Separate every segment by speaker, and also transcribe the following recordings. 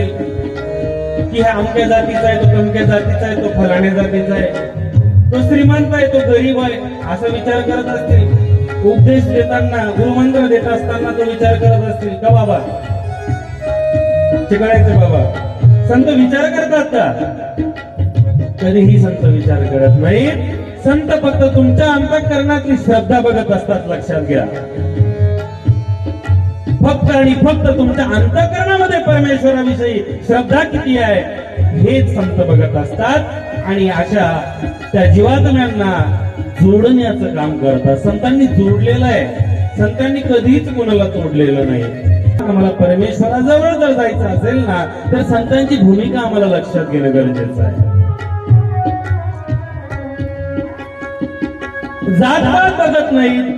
Speaker 1: असेल की हा अमक्या जातीचा आहे तो कमक्या जातीचा आहे तो फलाण्या जातीचा आहे. तो श्रीमंत आहे तो गरीब आहे असा विचार करत असतील. उपदेश देताना गुरुमंत्र देत असताना तो विचार करत असतील. का बाबा? शिकायचं बाबा. संत विचार करतात का? कधीही संत विचार करत नाही संत फक्त तुमच्या अंतःकरणातली श्रद्धा बघत असतात लक्षात घ्या. फक्त आणि फक्त तुमच्या अंतःकरणामध्ये परमेश्वराविषयी श्रद्धा किती आहे हेच संत बघत असतात. आणि अशा त्या जीवात्म्यांना जोडण्याचं काम करतात संतांनी जोडलेलं आहे. संतांनी कधीच कोणाला तोडलेलं नाही. आम्हाला परमेश्वराजवळ जर जायचं असेल ना तर संतांची भूमिका आम्हाला लक्षात घेणं गरजेचं आहे. जात बघत नाहीत.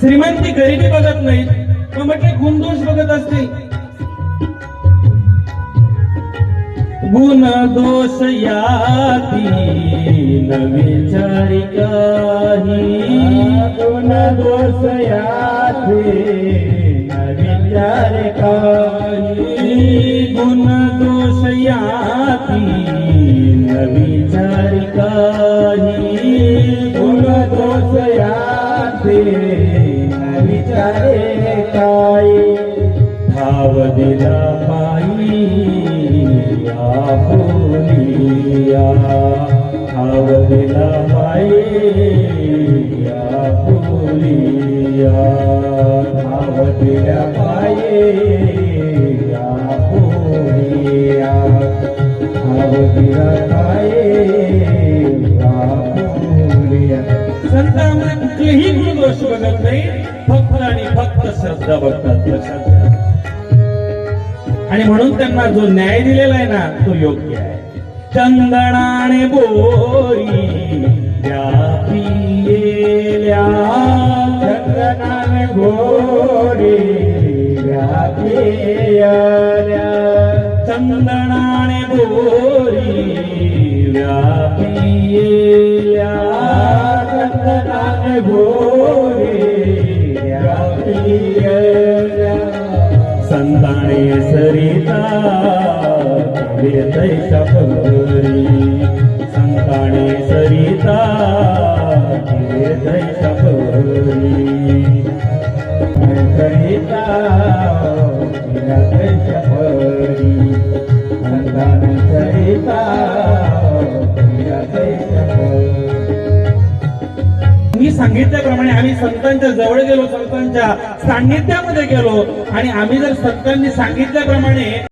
Speaker 1: श्रीमंती गरिबी बघत नाहीत. म्हटले गुणदोष बघत असतील गुण दोष याती न विचारी काही.
Speaker 2: गुण दोष न विचार काही.
Speaker 1: गुण दोष याती न विचारी काही.
Speaker 2: विचारे काय
Speaker 1: भाव दिला पायी आपुलिया धाव दिला पायी आपुलिया
Speaker 2: भाव दिला पाये आपुलिया धाव दिला पाये
Speaker 1: संतांमध्ये कुठलेही गुणदोष बघत नाही. फक्त आणि फक्त श्रद्धा बघतात लक्षात घ्या. आणि म्हणून त्यांना जो न्याय दिलेला आहे ना तो योग्य आहे. चंदनाने बोरी त्या पियेल्या
Speaker 2: गोरी व्यापियल्या
Speaker 1: चंदनाने बोरी व्यापियेल्या संताने सरिता वेदैच्या परी संताने सरिता वेदैच्या परी
Speaker 2: सरिता तिला कैच्या परी संतान करिता
Speaker 1: मी सांगितल्याप्रमाणे आम्ही संतांच्या जवळ गेलो संतांच्या सान्निध्यामध्ये गेलो. आणि आम्ही जर संतांनी सांगितल्याप्रमाणे